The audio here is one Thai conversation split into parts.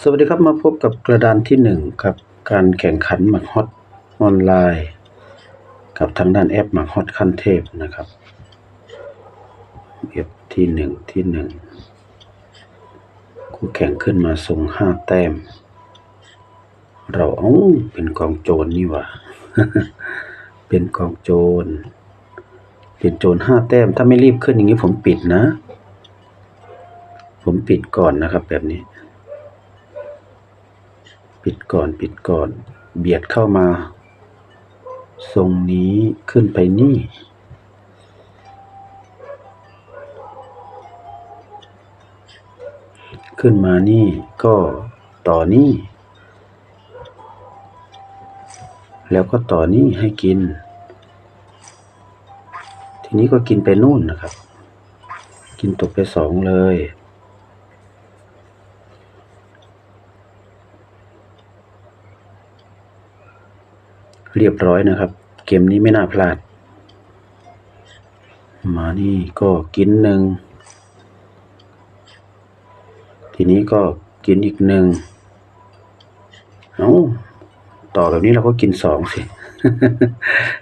สวัสดีครับมาพบกับกระดานที่หนึ่งครับ การแข่งขันหมักฮอตออนไลน์ กับทางด้านแอปหมักฮอตขั้นเทพนะครับเอฟที่หนึ่งที่หนึ่งคู่แข่งขึ้นมาส่งห้าแต้ม เราเอ้าเป็นกองโจรนี่ว่าเป็นกองโจร เป็นโจรห้าแต้ม ถ้าไม่รีบขึ้นอย่างนี้ผมปิดนะ ผมปิดก่อนนะครับแบบนี้ ปิดก่อนปิดก่อน เบียดเข้ามา ทรงนี้ขึ้นไปนี่ ขึ้นมานี่ก็ต่อนี่ แล้วก็ต่อนี่ให้กิน ทีนี้ก็กินไปนู่นนะครับ กินตกไปสองเลย เรียบร้อยนะครับ เกมนี้ไม่น่าพลาด มานี่ก็กินหนึ่ง ทีนี้ก็กินอีกหนึ่งเอาต่อแบบนี้เราก็กินสองสิ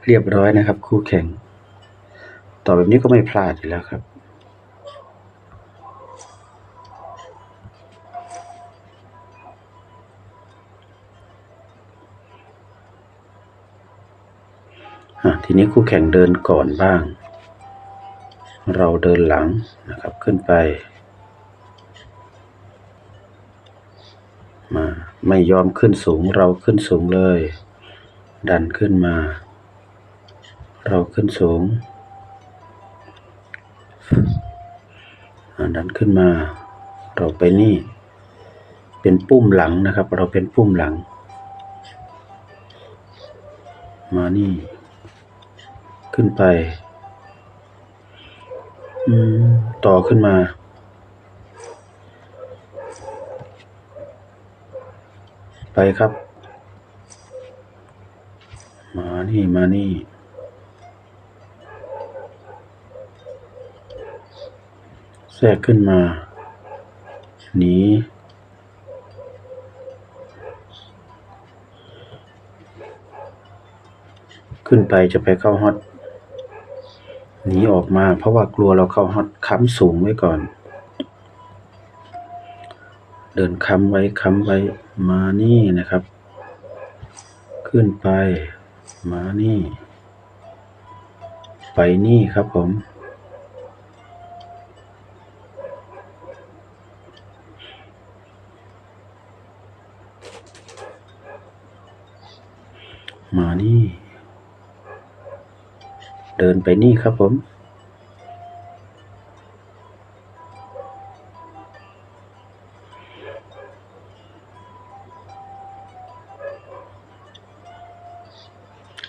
เรียบร้อยนะครับ คู่แข่ง ต่อแบบนี้ก็ไม่พลาดอยู่แล้วครับ ทีนี้คู่แข่งเดินก่อนบ้าง เราเดินหลังนะครับขึ้นไป มาไม่ยอมขึ้นสูงเราขึ้นสูงเลย ดันขึ้นมา เราขึ้นสูงดันขึ้นมา เราไปนี่ เป็นปุ้มหลังนะครับ เราเป็นปุ้มหลัง มานี่ ขึ้นไป อืม ต่อขึ้นมา ไปครับ มานี่มานี่แทรกขึ้นมา หนีขึ้นไปจะไปเข้าฮอต หนีออกมา เพราะว่ากลัวเราเข้าฮอตค้ำสูงไว้ก่อน เดินค้ำไว้ค้ำไว้มานี่นะครับ ขึ้นไป มานี่ ไปนี่ครับผม มานี่ เดินไปนี่ครับผม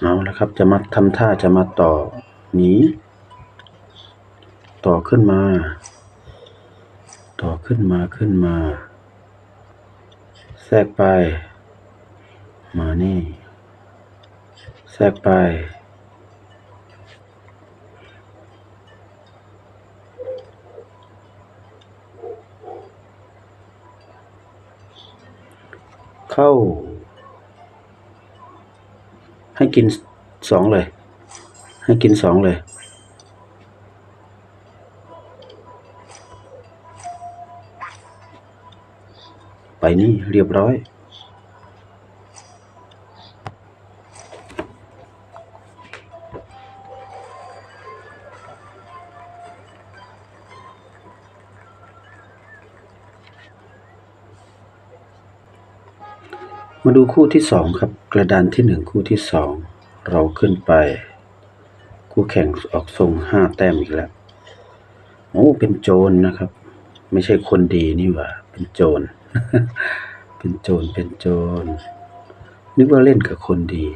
เอาละครับ จะมาทำท่าจะมาต่อหนีต่อขึ้นมา ต่อขึ้นมาขึ้นมา แทรกไป มานี่ แทรกไป เข้า ให้กินสองเลย ให้กินสองเลย ไปนี่เรียบร้อย คู่ที่สองครับ กระดานที่หนึ่งคู่ที่สองเราขึ้นไป คู่แข่งออกทรงห้าแต้มอีกแล้วโอ้เป็นโจรนะครับ ไม่ใช่คนดีนี่หว่า เป็นโจร เป็นโจรเป็นโจร นึกว่าเล่นกับคนดี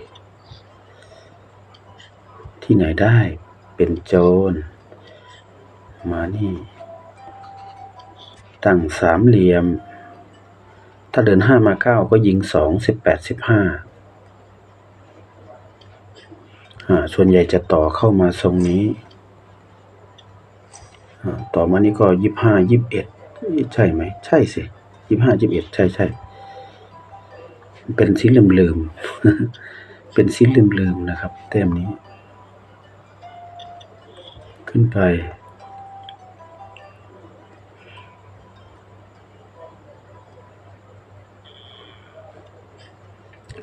ที่ไหนได้เป็นโจร มานี่ ตั้งสามเหลี่ยม ถ้าเดินห้ามาเก้าก็ยิงสองสิบแปดสิบห้าส่วนใหญ่จะต่อเข้ามาทรงนี้ ต่อมานี่ก็ยี่ห้ายี่บเอ็ดใช่ไหม ใช่สิยี่ห้ายี่สิบเอ็ดใช่ใช่เป็นสีเหลือมๆเป็นสีเหลือมๆนะครับ แต้มนี้ ขึ้นไป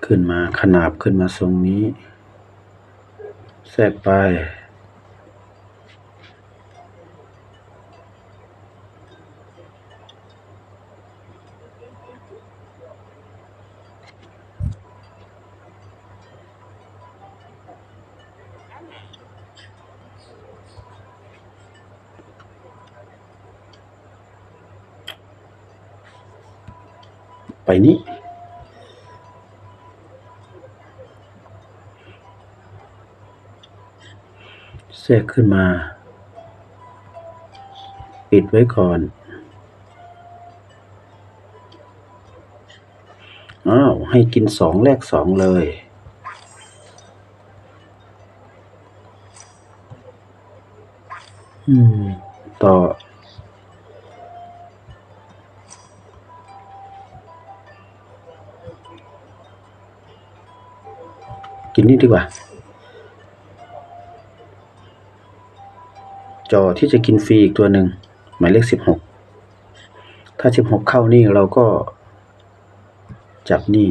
ขึ้นมาขนาบขึ้นมาทรงนี้ แทรกไป ไปนี้ แทรกขึ้นมา ปิดไว้ก่อนอ้าวให้กินสองแลกสองเลย อืม ต่อ กินนี่ดีกว่า จอที่จะกินฟรีอีกตัวหนึ่งหมายเลขสิบหกถ้าสิบหกเข้านี่เราก็จับนี่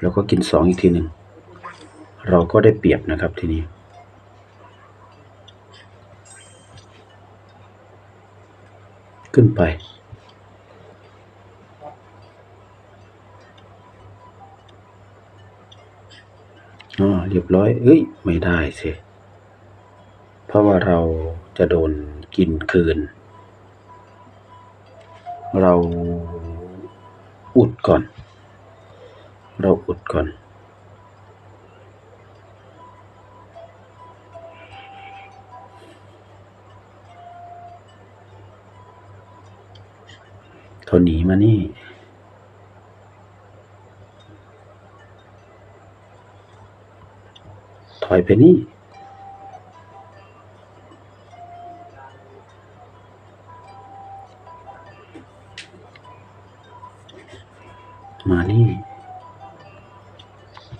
แล้วก็กินสองอีกทีหนึ่งเราก็ได้เปรียบนะครับทีนี้ ขึ้นไป อ๋อ เรียบร้อย เอ้ย ไม่ได้สิ ราะว่าเราจะโดนกินคืน เราอุดก่อน เราอุดก่อน เขาหนีมานี่ถอยไปนี่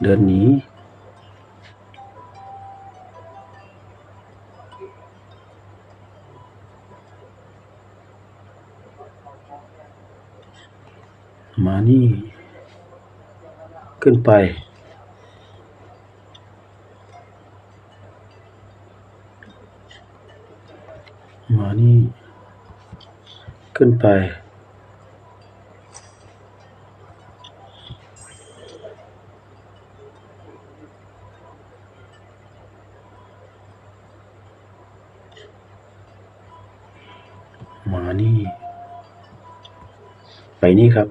เดินนีมานี่ ขึ้นไปมานี่ ขึ้นไป มานี่ ไปนี่ครับ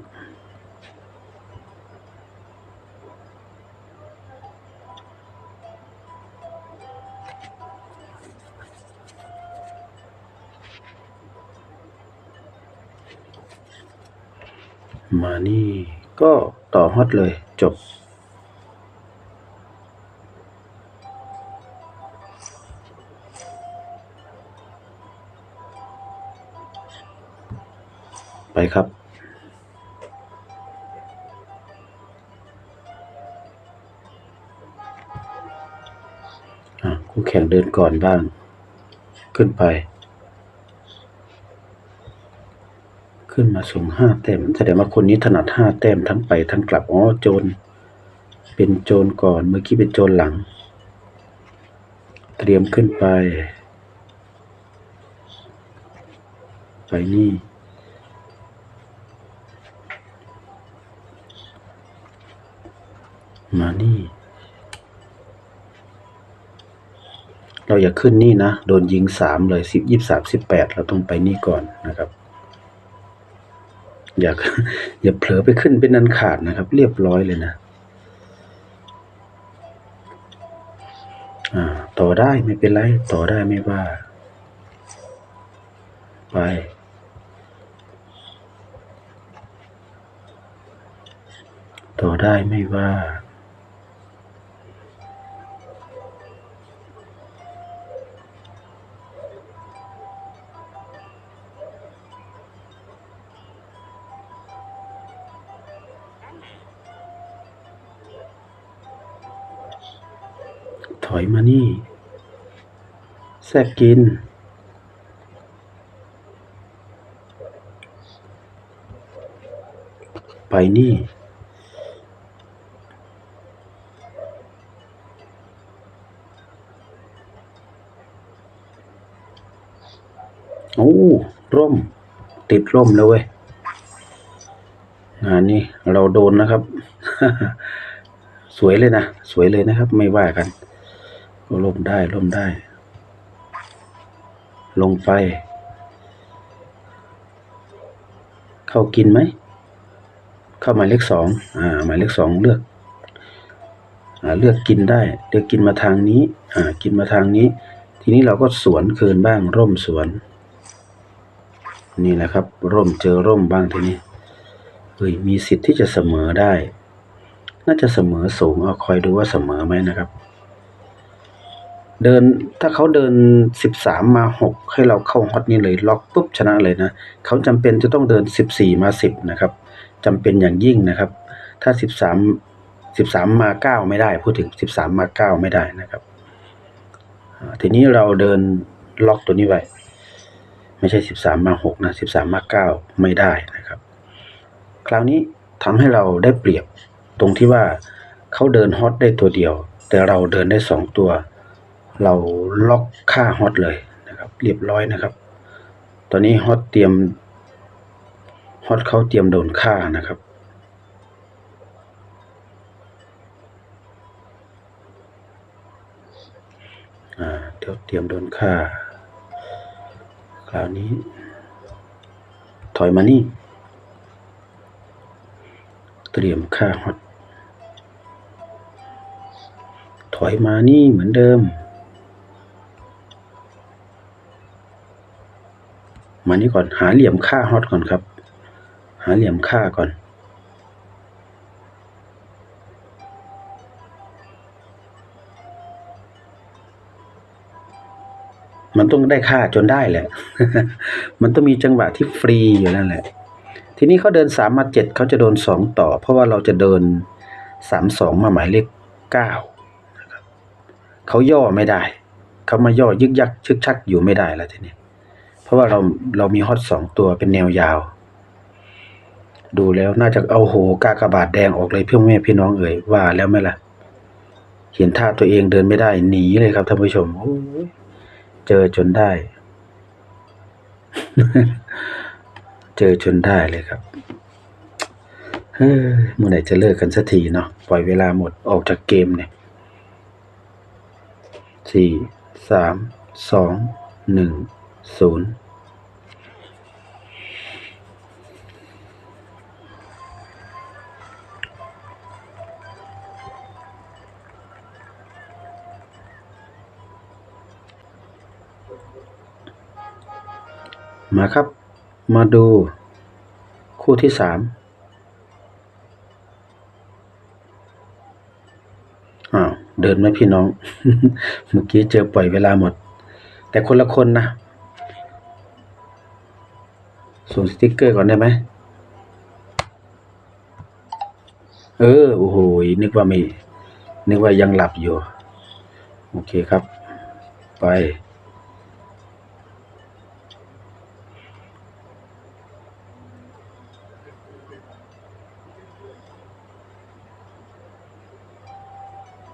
มานี่ก็ต่อฮอตเลยจบ ครับ คู่แข่งเดินก่อนบ้าง ขึ้นไป ขึ้นมาสูงห้าแต้มแสดงว่าคนนี้ถนัดห้าแต้มทั้งไปทั้งกลับ อ๋อ โจร เป็นโจรก่อน เมื่อกี้เป็นโจรหลัง เตรียมขึ้นไป ไปนี่ มานี่ เราอย่าขึ้นนี่นะ โดนยิงสามเลยสิบยี่สามสิบแปดเราต้องไปนี่ก่อนนะครับ อย่าอย่าเผลอไปขึ้นเป็นนันขาดนะครับ เรียบร้อยเลยนะอ่าต่อได้ไม่เป็นไร ต่อได้ไม่ว่า ไป ต่อได้ไม่ว่า อยมานี่ แซบกิน ไปนี่ โอ้ร่ม ติดร่มแล้วเว้ยงานนี้เราโดนนะครับ สวยเลยนะ สวยเลยนะครับ ไม่ว่ากัน ก็ร่มได้ร่มได้ ลงไป เข้ากินไหม เข้าหมายเลขสองอ่าหมายเลขสองเลือกอ่าเลือกกินได้เลือกกินมาทางนี้อ่ากินมาทางนี้ ทีนี้เราก็สวนคืนบ้างร่มสวน นี่แหละครับ ร่มเจอร่มบ้างทีนี้เฮ้ยมีสิทธิ์ที่จะเสมอได้ น่าจะเสมอสูงเอาคอยดูว่าเสมอไหมนะครับ เดินถ้าเขาเดินสิบสามมาหกให้เราเข้าฮอตนี่เลยล็อกปุ๊บชนะเลยนะเขาจำเป็นจะต้องเดินสิบสี่มาสิบนะครับจำเป็นอย่างยิ่งนะครับ ถ้าสิบสามสิบสามมาเก้าไม่ได้พูดถึงสิบสามมาเก้าไม่ได้นะครับ ทีนี้เราเดินล็อกตัวนี้ไว้ ไม่ใช่สิบสามมาหกนะสิบสามมาเก้าไม่ได้นะครับ คราวนี้ทำให้เราได้เปรียบตรงที่ว่าเขาเดินฮอตได้ตัวเดียว แต่เราเดินได้สองตัว เราล็อกค่าฮอตเลยนะครับ เรียบร้อยนะครับ ตอนนี้ฮอตเตรียมฮอตเขาเตรียมโดนฆ่านะครับ อ่าเดี๋ยวเตรียมโดนฆ่า คราวนี้ ถอยมานี่ เตรียมฆ่าฮอตถอยมานี่เหมือนเดิม มานี่ก่อนหาเหลี่ยมค่าฮอตก่อนครับ หาเหลี่ยมค่าก่อน มันต้องได้ค่าจนได้แหละ มันต้องมีจังหวะที่ฟรีอยู่นั่นแหละ ทีนี้เขาเดินสามมาเจ็ดเขาจะโดนสองต่อ เพราะว่าเราจะเดินสามสองมาหมายเลขเก้าเขาย่อไม่ได้ เขามาย่อยึกยักชึกชักอยู่ไม่ได้แล้วทีนี้ เพราะว่าเราเรามีฮอตสองตัวเป็นแนวยาว ดูแล้วน่าจะเอาโหกากระบาทแดงออกเลยเพี่อแม่พี่น้องเอ่ยว่าแล้วไหมล่ะ เห็นท่าตัวเองเดินไม่ได้หนีเลยครับท่านผู้ชมโอ้ยเจอจนได้ เจอจนได้เลยครับเฮ้ยเมื่อไหร่จะเลิกกันสักทีเนาะปล่อยเวลาหมดออกจากเกมเนี่ยสี่สามสองหนึ่ง ศูนย์มาครับ มาดูคู่ที่สามอ้าว เดินไหมพี่น้อง เมื่อกี้เจอปล่อยเวลาหมด แต่คนละคนนะ ส่งสติ๊กเกอร์ก่อนได้ไหมเออ โอ้โห นึกว่าไม่นึกว่ายังหลับอยู่ โอเคครับ ไป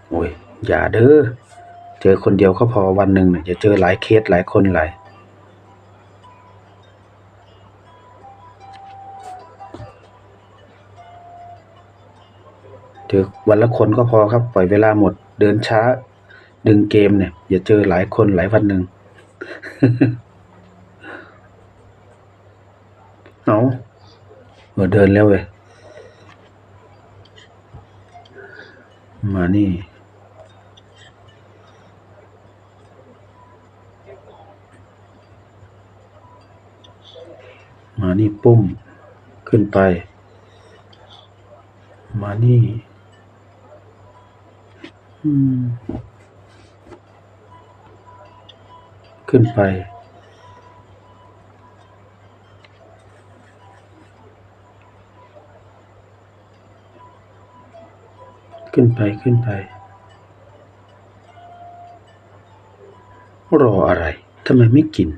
โอ้ย อย่าเด้อ เจอคนเดียวก็พอวันหนึ่งเนี่ยจะเจอหลายเคสหลายคนหลาย เจอวันละคนก็พอครับ ปล่อยเวลาหมด เดินช้า ดึงเกมเนี่ย อย่าเจอหลายคนหลายวันหนึ่งเอาเออเดินแล้วเว้ยมานี่มานี่ปุ้ม ขึ้นไป มานี่ ขึ้นไป ขึ้นไปขึ้นไป รออะไรทำไมไม่กิน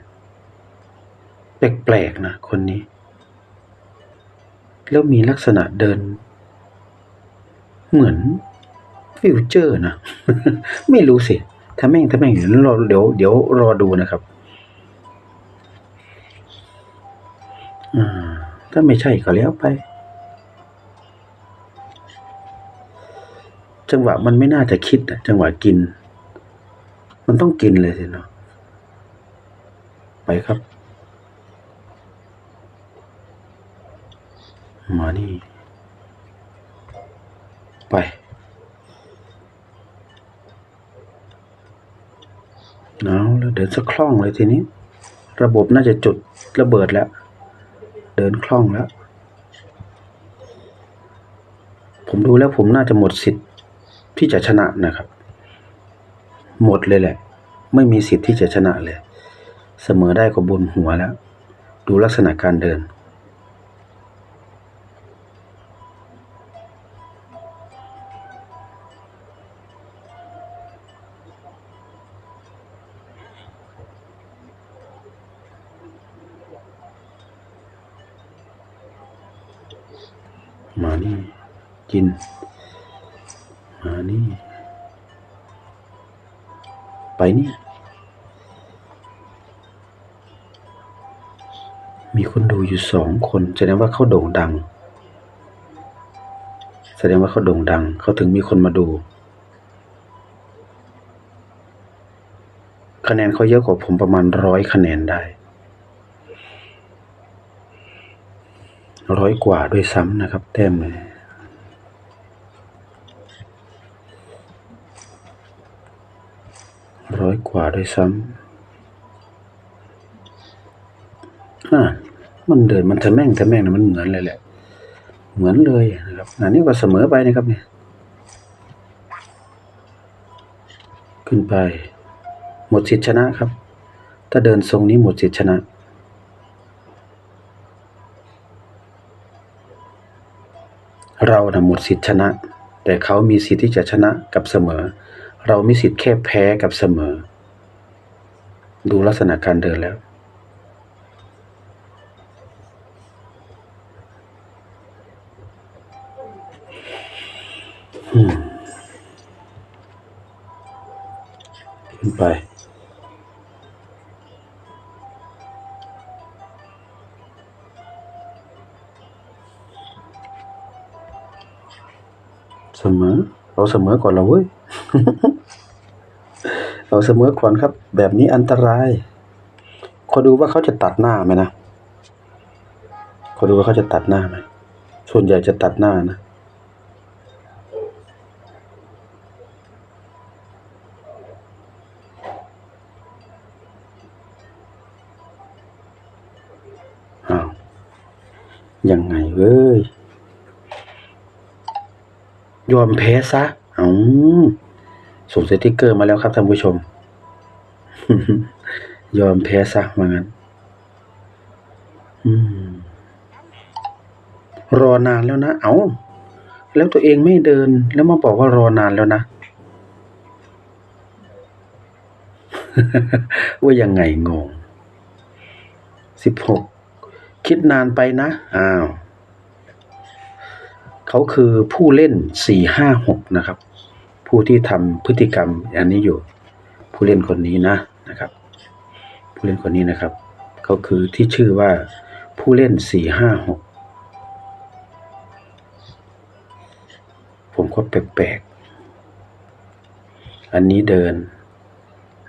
แปลกๆนะคนนี้ แล้วมีลักษณะเดิน เหมือน ฟิวเจอร์นะ ไม่รู้สิถ้าแม่งถ้าแม่งเดี๋ยวรอเดี๋ยวเดี๋ยวรอดูนะครับถ้าไม่ใช่ก็แล้วไป จังหวะมันไม่น่าจะคิดอะจังหวะกิน มันต้องกินเลยสิเนาะไปครับ มานี่ ไป เอาแล้วเดินสักคล่องเลยทีนี้ ระบบน่าจะจุดระเบิดแล้ว เดินคล่องแล้ว ผมดูแล้วผมน่าจะหมดสิทธิ์ที่จะชนะนะครับ หมดเลยแหละ ไม่มีสิทธิ์ที่จะชนะเลย เสมอได้ก็บนหัวแล้ว ดูลักษณะการเดิน มานี่ กิน มานี่ ไปนี่มีคนดูอยู่สองคนแสดงว่าเขาโด่งดัง แสดงว่าเขาโด่งดัง เขาถึงมีคนมาดูคะแนนเขาเยอะกว่าผมประมาณร้อยคะแนนได้ ร้อยกว่าด้วยซ้ำนะครับ แต้มเลยร้อยกว่าด้วยซ้ำอ่ามันเดินมันทะแม่งทะแม่งนะมันเหมือนเลยแหละ เหมือนเลยนะครับอันนี้ก็เสมอไปนะครับเนี่ย ขึ้นไป หมดสิทธิชนะครับ ถ้าเดินทรงนี้หมดสิทธิชนะ เราหมดสิทธิชนะ แต่เขามีสิทธิ์ที่จะชนะกับเสมอ เรามีสิทธิ์แค่แพ้กับเสมอ ดูลักษณะการเดินแล้ว อืมขึ้นไป เราเสมอก่อนเราเว้ยเราเสมอก่อนครับ แบบนี้อันตรายขอดูว่าเขาจะตัดหน้าไหมนะขอดูว่าเขาจะตัดหน้าไหมส่วนใหญ่จะตัดหน้านะ อ้าว ยังไงเว้ย ยอมแพ้ซะเอาส่งสติกเกอร์มาแล้วครับท่านผู้ชม ยอมแพ้ซะว่างั้นอรอนานแล้วนะ เอาแล้วตัวเองไม่เดิน แล้วมาบอกว่ารอนานแล้วนะ ว่ายังไงงงสิบหก คิดนานไปนะ อ้าว เขาคือผู้เล่นสี่ห้าหกนะครับ ผู้ที่ทำพฤติกรรมอันนี้อยู่ ผู้เล่นคนนี้นะนะครับ ผู้เล่นคนนี้นะครับเขาคือที่ชื่อว่าผู้เล่นสี่ห้าหกผมก็แปลกๆอันนี้เดิน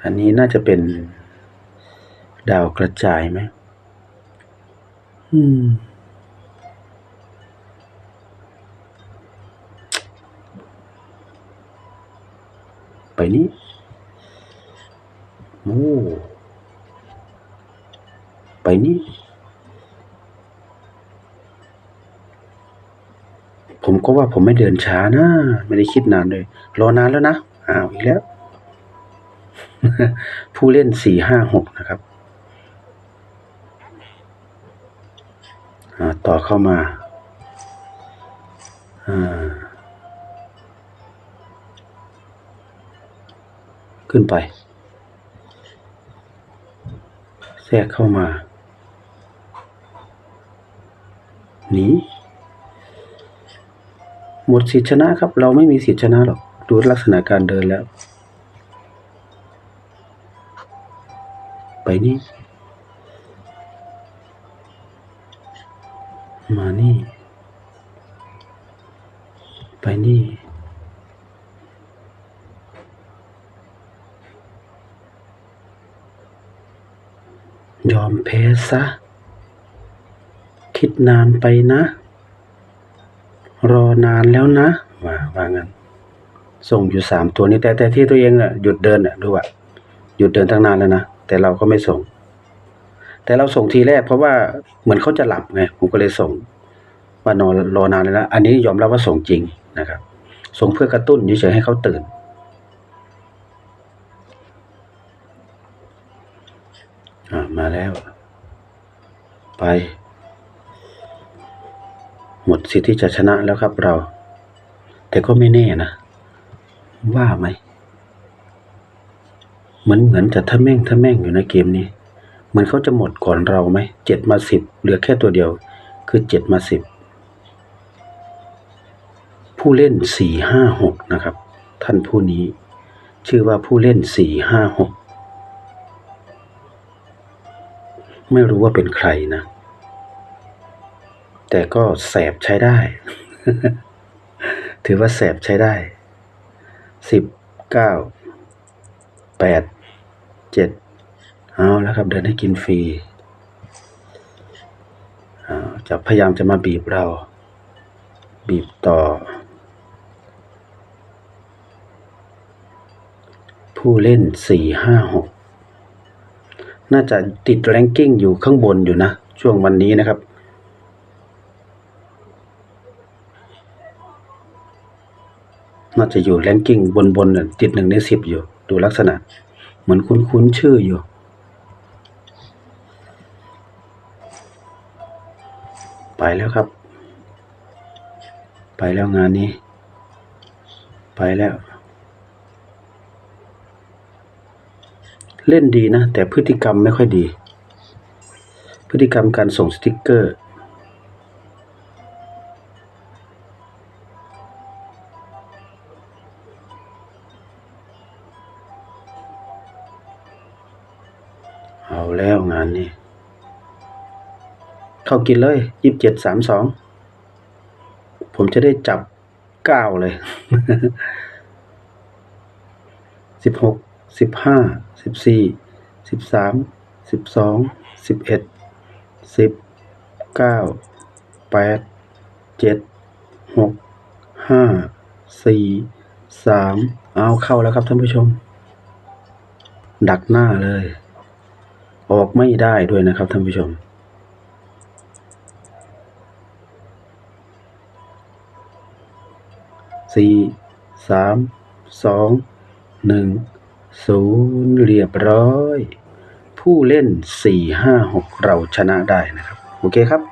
อันนี้น่าจะเป็นดาวกระจายไหมอืม นี้โอ้ไปนี้ ผมก็ว่าผมไม่เดินช้านะ ไม่ได้คิดนานเลย รอนานแล้วนะ อ้าวอีกแล้ว ผู้เล่นสี่ห้าหกนะครับอ่าต่อเข้ามา อ่า ขึ้นไปทรกเข้ามาหนีหมดสิทธิชนะครับ เราไม่มีสิทธิชนะหรอก ดูลักษณะการเดินแล้ว ไปนี่ ซะ คิดนานไปนะ รอนานแล้วนะว่าว่างั้น ส่งอยู่สามตัวนี้แต่แต่ที่ตัวเองน่ะหยุดเดินน่ะดูว่าหยุดเดินตั้งนานแล้วนะแต่เราก็ไม่ส่ง แต่เราส่งทีแรกเพราะว่าเหมือนเขาจะหลับไงผมก็เลยส่ง ว่านอนรอนานแล้วนะอันนี้ยอมรับว่าส่งจริงนะครับ ส่งเพื่อกระตุ้นเฉยๆให้เขาตื่นอ่ามาแล้ว ไป หมดสิทธิ์ที่จะชนะแล้วครับเรา แต่ก็ไม่แน่นะ ว่าไหมเหมือนเหมือนจะทะแม่งทะแม่งอยู่ในเกมนี้ เหมือนเขาจะหมดก่อนเราไหมเจ็ดมาสิบเหลือแค่ตัวเดียว คือเจ็ดมาสิบผู้เล่นสี่ห้าหกนะครับ ท่านผู้นี้ ชื่อว่าผู้เล่นสี่ห้าหก ไม่รู้ว่าเป็นใครนะ แต่ก็แสบใช้ได้ ถือว่าแสบใช้ได้สิบเก้าแปดเจ็ดเอาแล้วครับเดินให้กินฟรีอ่าจะพยายามจะมาบีบเรา บีบต่อ ผู้เล่นสี่ห้าหก น่าจะติดแรงกิ้งอยู่ข้างบนอยู่นะ ช่วงวันนี้นะครับ น่าจะอยู่แรงกิ้งบนๆน่ะติดหนึ่งในสิบอยู่ ดูลักษณะ เหมือนคุ้นๆชื่ออยู่ไปแล้วครับ ไปแล้วงานนี้ ไปแล้ว เล่นดีนะ แต่พฤติกรรมไม่ค่อยดี พฤติกรรมการส่งสติกเกอร์เอาแล้วงานนี้เข้ากินเลยยี่สิบเจ็ดสามสอง ผมจะได้จับเก้าเลยสิบหก สิบห้าสิบสี่สิบสามสิบสองสิบเอ็ดสิบเก้าแปดเจ็ดหกห้าสี่สามเอาเข้าแล้วครับท่านผู้ชม ดักหน้าเลย ออกไม่ได้ด้วยนะครับท่านผู้ชมสี่สามสองหนึ่ง ศูนย์เรียบร้อย ผู้เล่นสี่ห้าหกเราชนะได้นะครับ โอเคครับ